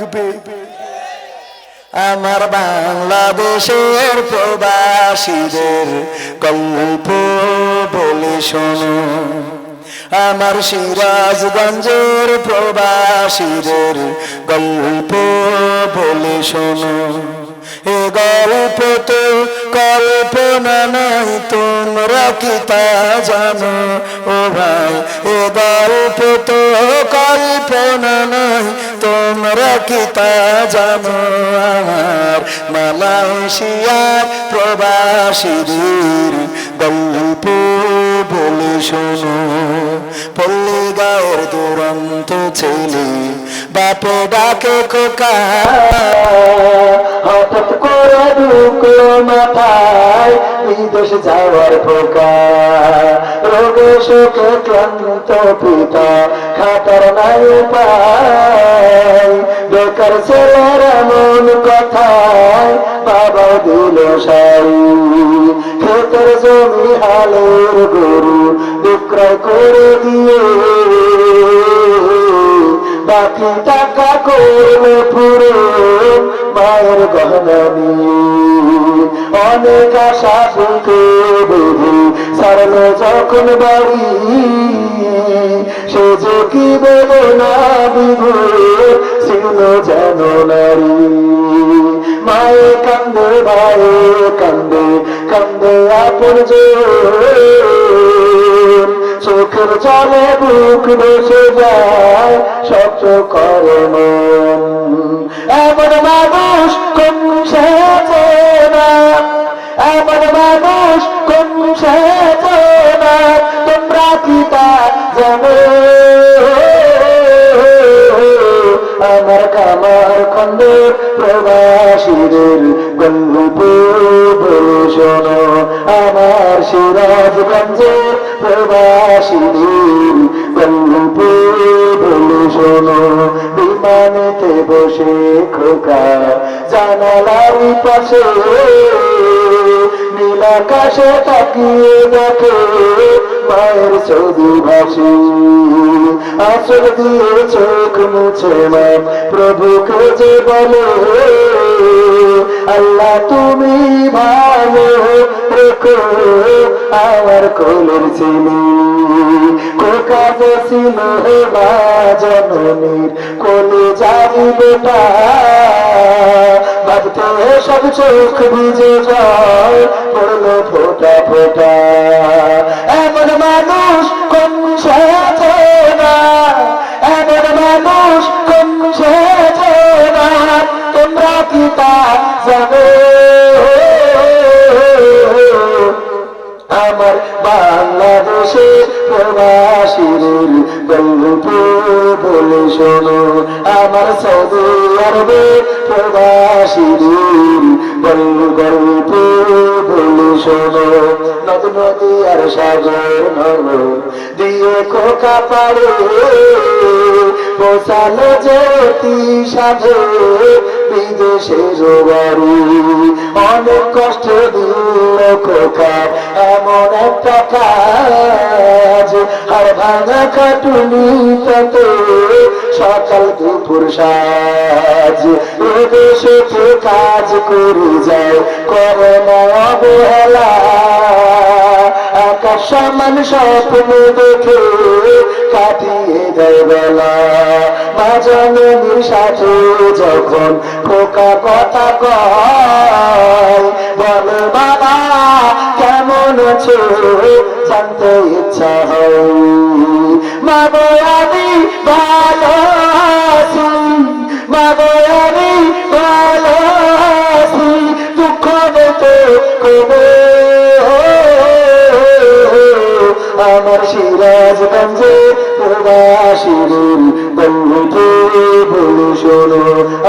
থাকবে। আমার বাংলাদেশের প্রবাসীদের গল্প বলে শোনো। আমার সিরাজগঞ্জের প্রবাসীদের গল্প বলে শোনো। এ গল্প তো কল্পনা নাই, তোমরা কি তা জানো? ও ভাই, এ গল্প তো কল্পনা তোমরা কি তা জানো আমার মালয়েশিয়ার প্রবাসীদের গল্প বলে শোনো। পল্লী গাওয়ার দুরন্ত ছেলে বাপে ডাকে কোকা হঠাৎ করে ঢুকলো মাথায় বিদেশ যাওয়ার পোকা রোগে শোকে ক্লান্ত পিতা খাটার নাই উপায়। বেকার ছেলের এমন কথায় বাবা দিল সারি ক্ষেতের জমি হালের গরু বিক্রয় করে দিয়ে বাকি টাকা করলে পুরো মায়ের গহনা নিয়ে। অনেক আশা বুকে বেঁধে সারলো যখন বাড়ি। সে যে কি বলে না বিভু ছিল যেন নারী। মায়ে কান্দে ভাইয়ে কান্দে কান্দে আপন যে চোখের জলে বুক বসে যায় সহ্য করে মন। আকাশে তাকিয়ে দেখে মায়ের ছবি ভাসি। আসল দিয়ে চোখ মুছে মা প্রভুকে যে বলে, আল্লাহ, তুমি ভালো রেখো আমার কোলের ছেলে। কোকা বসিল মা জননীর, কোলে যাবি বেটা ভাবতে সব চোখ ভিজে যায়, পড়ল ফোটা ফোটা। এমন মানুষ কোন এমন মানুষ কোন তোমরা কি জানো? আমার বাংলাদেশে প্রবাসীর গল্প বলে শোনো, আমার সৌদি আরবে প্রবাসীর গল্প বলে শোনো নদ, নদী আর সাগর দিয়ে খোকা পারে, বসালো জ্যোতি সাধে বিদেশের বাড়ি। অনেক কষ্ট দিল খোকা, এমন একটা কাজ। আর ভাঙা খাটুনি তাতে সকাল দুপুর সাজ। এদেশে কাজ করে যায় করে না অবহেলা আকাশ সমান স্বপ্ন দেখে কাটিয়ে দেয় বেলা। মাজনের সাথে যখন খোকা কথা কয়, বলে, বাবা, কেমন আছো? জানতে ইচ্ছা হয়। মা আমি ভালো মা আমি শোনো,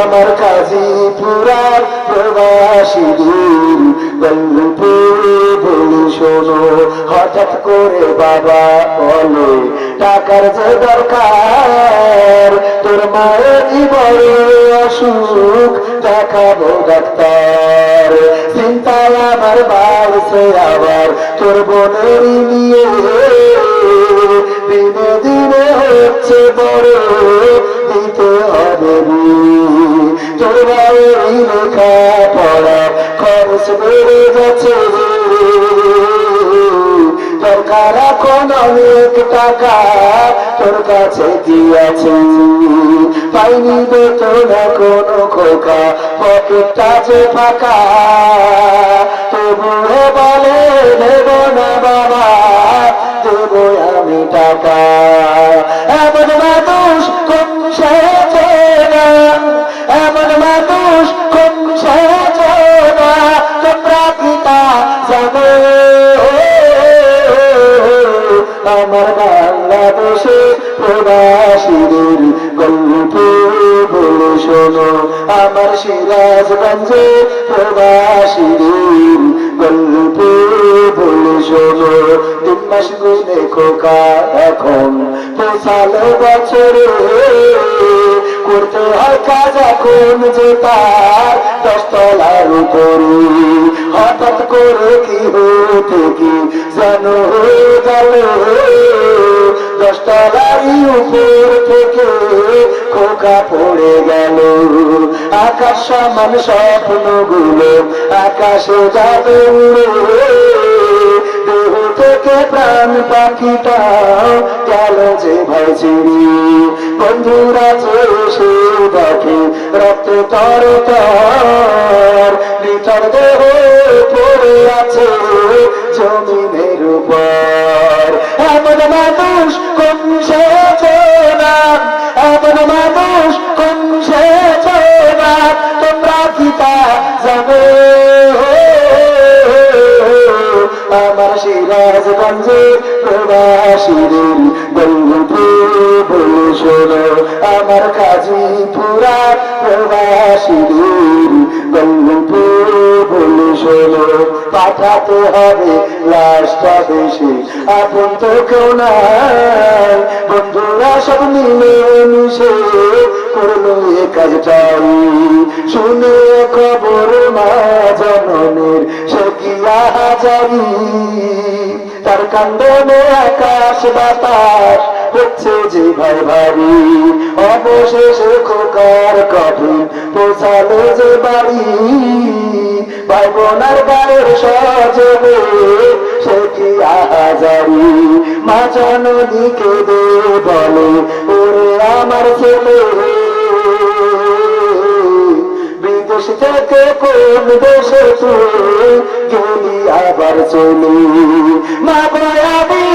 আমার কাজী পুরার প্রবাসীদের বন্ধু বলে শোনো, হঠাৎ করে বাবা বলে, টাকার যে দরকার, তোর মায়ের বড় অসুখ দেখাবো ডাক্তার। চিন্তায় আমার বাড়ছে আবার, তোর বোনের নিয়ে দিনে দিনে হচ্ছে বড়, দিতে ঋণ। তোর বাড়ি লেখা পড়া খরচ বেড়ে যাচ্ছে দরকার এখন অনেক টাকা তোর কাছে দিয়েছি পাইনি বেতন কোনো খোকা পকেটটা যে ফাঁকা তবুও বলে দেব না বাবা দেব আমি টাকা সিরাজগঞ্জে প্রবাসীদের গল্প বলে শোনো, তিন মাস গুনে খোকা এখন। পৌঁছালো বছরে করতে হয় কাজ এখন যে তার দশতলার উপরে। হঠাৎ করে কি হতে কি জানো গেল? দশতলারই উপর আকাশ আকাশে যাবে দেহ থেকে প্রাণ পাখিটা গেল যে ভাই বন্ধুরা এসে দেখে, রক্ত তর তর সিরাজগঞ্জে প্রবাসীদের গল্প বলে শোনো আমার কাজীপুরা প্রবাসীদের গল্প বলে শোনো পাঠাতে হবে লাশটা দেশে আপন তো কেউ নাই। বন্ধুরা সব মিলে মিশে করল এ কাজটাই শুনে খবর মা জননের, সে কি আহাজারি তার কান্দনে আকাশ বাতাস হচ্ছে যে ভাই ভারি। অবশেষে খোকার কঠিন পৌঁছালো যে বাড়ি। ভাই বোনার গায়ের সজবে সে কি আহাজারি। মা দিকে দে থেকে কোন দেশে তুই আবার চলি মা আমি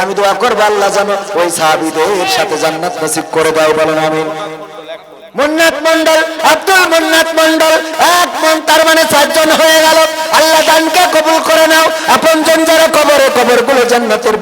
আমি দোয়া আল্লাহ যেন ওই সাথে জান্নাত নসিব করে দাও বলেন মন্ডল আব্দুল মন্ডল এক মন তার মানে চারজন হয়ে গেল। আল্লাহ দানকে কবুল করে নাও। আপন জন যারা কবরে কবরগুলো জান্নাতের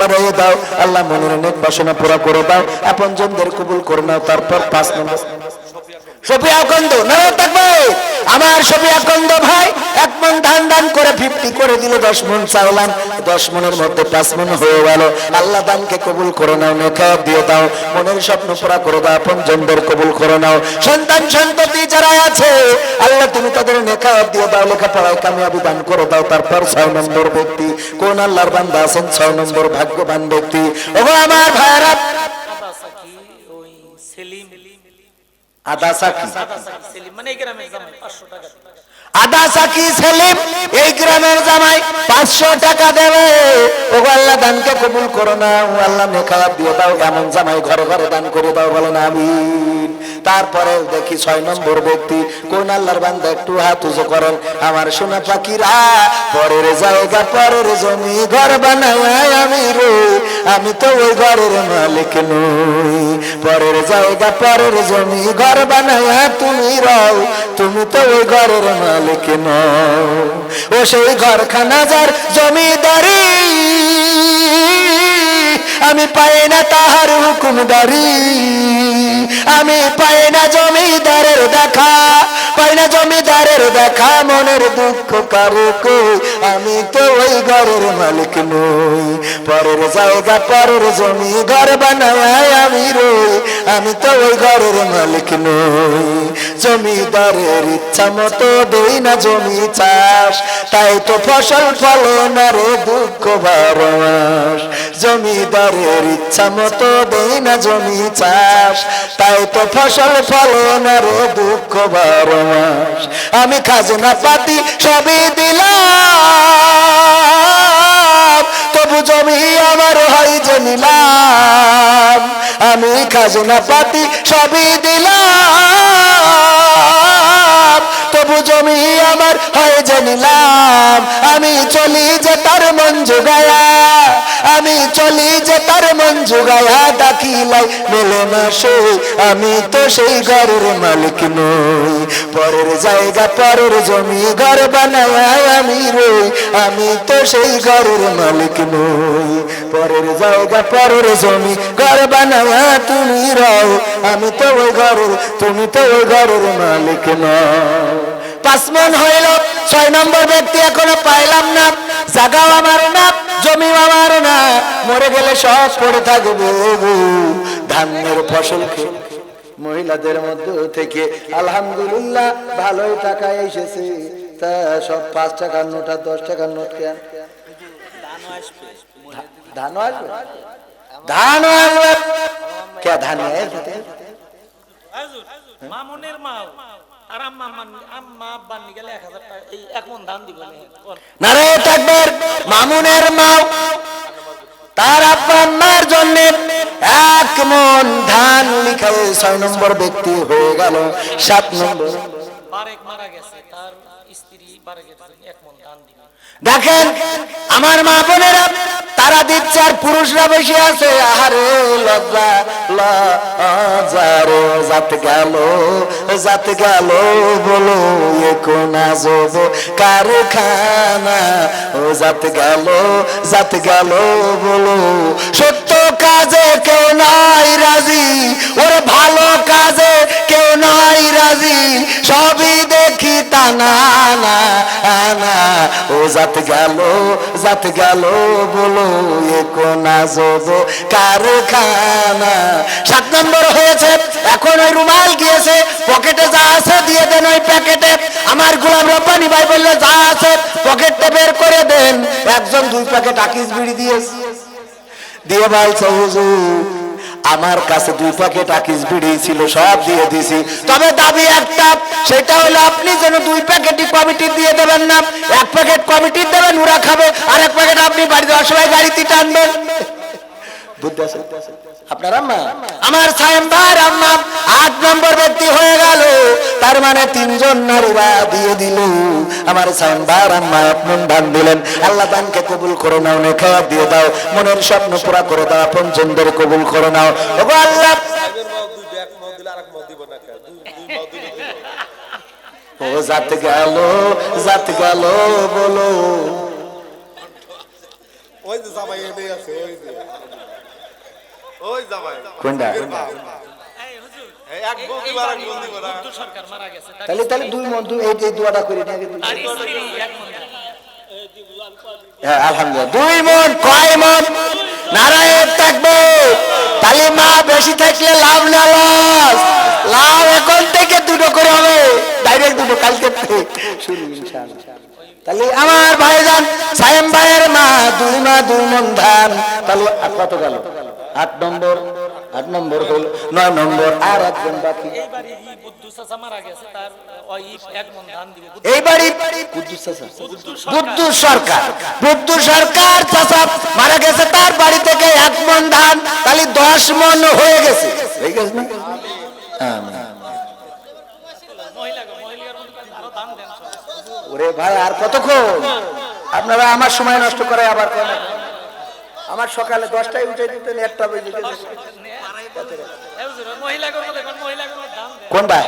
বাড়িয়ে দাও। আল্লাহ মনের নেক বাসনা পুরা করে দাও। আপন জনদের কবুল করে নাও। তারপর পাঁচ নম্বর সফিয়া কন্দ আমার সফিয়া কন্দ ভাই, এক মন ধান দান করে ফিফটি করে দিল, দশ মন চাওলাম। দশ মনের মধ্যে পাঁচ মন হয়ে গেল। আল্লাহ দানকে কবুল করে নাও নেখা দিয়ে দাও। মনের স্বপ্ন পুরা করে দাও, আপন জনদের কবুল করে নাও। সন্তান, সন্ততি যারা আছে, আল্লাহ তুমি তাদের নেখা দিয়ে দাও, লেখাপড়ায় কামিয়াবি দান করে দাও। তারপর ছয় নম্বর ব্যক্তি, কোন আল্লাহর বান্দা আছেন? ছয় নম্বর ভাগ্যবান ব্যক্তি। ওগো আমার ভাইরা সেলিম। আদা সাকি। সেলিম মানে এই গ্রামের জামাই পাঁচশো টাকা। আদা সাকি সেলিম এই গ্রামের জামাই পাঁচশো টাকা দেবে। ও আল্লাহ দানকে কবুল করো না ও আল্লাহ মেখালাপ দিয়ে দাও এমন জামাই ঘরে ঘরে দান করে দাও বলো না আমিন। তারপরে দেখি ছয় নম্বর ব্যক্তি কোন আল্লাহর বান্দা একটু হাত উজো করেন। আমার সোনা পাখিরা পরের জায়গা পরের জমি ঘর বানায় আমি রে আমি তো ওই ঘরের মালিক নই। পরের জায়গা পরের জমি ঘর বানায় তুমি রও, তুমি তো ওই ঘরের মালিক নও। ও সেই ঘরখানা যার জমিদারি, আমি পাই না তাহার হুকুমদারি। আমি পাই না জমিদারের দেখা, পাই না জমিদারের দেখা, মনের দুঃখ কারও কই। আমি তো ওই ঘরের মালিক নই, পরের জায়গা, পরের জমি, ঘর বানায় আমি রই। আমি তো ওই ঘরের মালিক নই। জমিদারের ইচ্ছা মতো দেই না জমি চাষ। তাই তো ফসল ফলন আর দুঃখ বারো জমিদারের ইচ্ছা মতো দেই না জমি চাষ। তাই তো ফসল ফলন আর দুঃখ বারো আমি খাজনা পাতি সবই দিলাম। আমি খাজনা পাতি সবই দিলাম। তবু জমি আমার হয় যে নিলাম আমি চলি যে তার মন জোগায়া। আমি চলি যে তার মন ডাকিলাই মেলে না সে আমি তো সেই ঘরের মালিক নই। পরের জায়গা, পরের জমি, ঘর বানায় আমি রই। আমি তো সেই ঘরের মালিক নই। পরের জায়গা, পরের জমি, ঘর বানায় তুমি রও। আমি তো ওই ঘরের, তুমি তো ওই ঘরের মালিক নও। পাঁচ মন হইল ছয় নম্বর ব্যক্তি এখনও পাইলাম না জাগাও আমার না জমি আমার না মরে গেলে সব পড়ে থাকবে ধানের ফসল মহিলাদের মধ্য থেকে আলহামদুলিল্লাহ ভালোই টাকা এসেছে। তা সব পাঁচ টাকার নোট আর দশ টাকার নোট কেন? ধানও আসবে। ধানও আসবে? কে ধান? আসবে মামুনের মা আর আম্মা আম্মা বান্নি গেলে এক হাজার টাকা এই এক মন ধান দিব নারে থাকবেন মামুনের মাও তার আব্বার মার জন্য এক মন ধান লিখায় ছয় নম্বর ব্যক্তি হয়ে গেল সাত নম্বর। বারেক মারা গেছে তার স্ত্রী এক মন ধান দেখেন, আমার মা বোনেরা, তারা দিচ্ছে আর পুরুষরা বসে আছে। আহারে, লজ্জা জাত গেল জাত গেল, বলো কারখানা, ও জাত গেল জাত গেল, বলো। সত্য কাজে কেউ নাই রাজি, ওরে ভালো কাজে কেউ নাই রাজি। সবই ও জাত গেল জাত গেল, বলো কারখানা। সাত নম্বর হয়েছে, এখন ওই রুমাল গিয়েছে, পকেটে যা আছে দিয়ে দেন ওই প্যাকেটে। আমার গোলাম রব্বানি ভাই বললে, যা আছে পকেটে বের করে দেন। একজন দুই প্যাকেট আকিস বিড়ি দিয়েছে। দিয়ে বলছে, হুজুর আমার কাছে দুই প্যাকেট আকিস বিড়ি ছিল, সব দিয়ে দিছি। তবে দাবি একটা, সেটা হলো আপনি যেন দুই প্যাকেটই কমিটি দিয়ে দেবেন না। এক প্যাকেট কমিটি দেবেন, ওরা খাবে, আর এক প্যাকেট আপনি বাড়িতে অসহায় গাড়িতে টানবেন। বুঝতে? আপনার আম্মা? আমার সায়েম ভাইয়ের আম্মা আট নম্বর ব্যক্তি হয়ে গেল। তার মানে তিনজন নারীরা দিয়ে দিল। আমার সায়েম ভাইয়ের আম্মা মন দান দিলেন। আল্লাহ দানকে কবুল করে নাও নেখা দিয়ে দাও। মনের স্বপ্ন পুরা করে দাও, আপন জনদের কবুল করে নাও। ওগো আল্লাহ। ও জাত গেল জাত গেল, বলো। ওই যে জামাই আছে, ওই যে। ওই জামাই। কোনটা? তাহলে তাহলে দুই মন দুই এই করে মন। হ্যাঁ আলহামদুলিল্লাহ। দুই মন কয় মন? নারায়ণ থাকবে। তাহলে মা বেশি থাকলে লাভ না লস। লাভ এখন থেকে দুটো করে হবে। ডাইরেক্ট দুটো কালকে ইনশাআল্লাহ। তাহলে আমার ভাইজান সায়েম ভাইয়ের মা দুই মা দুই মন ধান। তাহলে কত গেল? আট নম্বর আট নম্বর হল নয় নম্বর আর একজন বাকি। এইবার ই বুদ্ধু সরকার। বুদ্ধু সরকার। চাচা মারা গেছে তার বাড়ি থেকে এক মন ধান তাহলে দশ মন হয়ে গেছে। হয়ে গেছে না। ওরে ভাই আর কতক্ষণ? আপনারা আমার সময় নষ্ট করে আবার কেন আমার সকালে দশটায় উঠে দিতেন একটা বেজে দেন কোন ভাই?